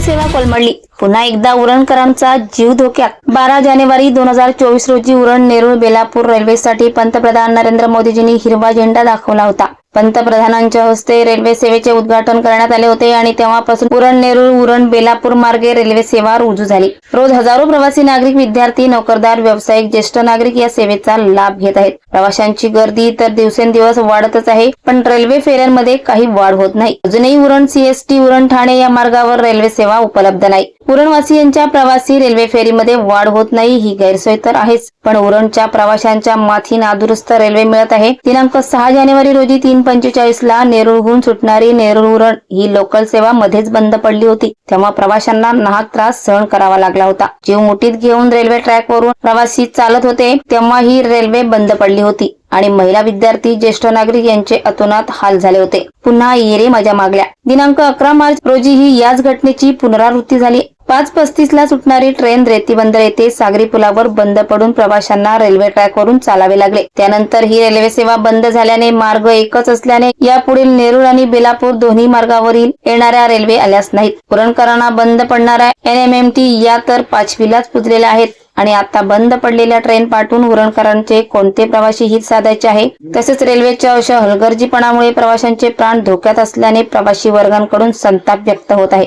सेवा कोलमडली. पुन्हा एकदा उरणकरांचा जीव धोक्यात. बारा जानेवारी दोन हजार चोवीस रोजी उरण नेरूळ बेलापूर रेल्वेसाठी पंतप्रधान नरेंद्र मोदीजींनी हिरवा झेंडा दाखवला होता. पंतप्रधानांच्या हस्ते रेल्वे सेवेचे उद्घाटन करण्यात आले होते आणि तेव्हापासून उरण नेरूळ उरण बेलापूर मार्गे रेल्वे सेवा रुजू झाली. रोज हजारो प्रवासी नागरिक विद्यार्थी नोकरदार व्यावसायिक ज्येष्ठ नागरिक या सेवेचा लाभ घेत आहेत. प्रवाशांची गर्दी तर दिवसेंदिवस वाढतच आहे पण रेल्वे फेऱ्यांमध्ये काही वाढ होत नाही. अजूनही उरण सीएसटी उरण ठाणे या मार्गावर रेल्वे सेवा उपलब्ध नाही. उरणवासियांच्या प्रवासी रेल्वे फेरीमध्ये वाढ होत नाही ही गैरसोय तर आहेच. पण उरणच्या प्रवाशांच्या माथी नादुरुस्त रेल्वे मिळत आहे. दिनांक सहा जानेवारी रोजी तीन पंचेचाळीस ला नेरूळहून सुटणारी नेरूळ उरण ही लोकल सेवा मध्येच बंद पडली होती. तेव्हा प्रवाशांना नाहक त्रास सहन करावा लागला होता. जीव मुठीत घेऊन रेल्वे ट्रॅकवरून प्रवासी चालत होते तेव्हा ही रेल्वे बंद पडली होती आणि महिला विद्यार्थी ज्येष्ठ नागरिक यांचे अतोनात हाल झाले होते. पुन्हा येरे माझ्या मागल्या. दिनांक अकरा मार्च रोजी ही याच घटनेची पुनरावृत्ती झाली. पाच पस्तीस ला सुटणारी ट्रेन रेतीबंदर येथे सागरी पुलावर बंद पडून प्रवाशांना रेल्वे ट्रॅकवरून चालावे लागले. त्यानंतर ही रेल्वे सेवा बंद झाल्याने मार्ग एकच असल्याने यापुढील नेरूळ आणि बेलापूर दोन्ही मार्गावरील येणाऱ्या रेल्वे आल्याच नाहीत. पुरणकरांना बंद पडणाऱ्या एनएमएमटी या तर पाचवीलाच पुजलेल्या आहेत आणि आता बंद पडलेल्या ट्रेन पाठवून उरणकरांचे कोणते प्रवासी हित साधायचे आहे? तसेच रेल्वेच्या अशा हलगर्जीपणामुळे प्रवाशांचे प्राण धोक्यात असल्याने प्रवासी वर्गांकडून संताप व्यक्त होत आहे.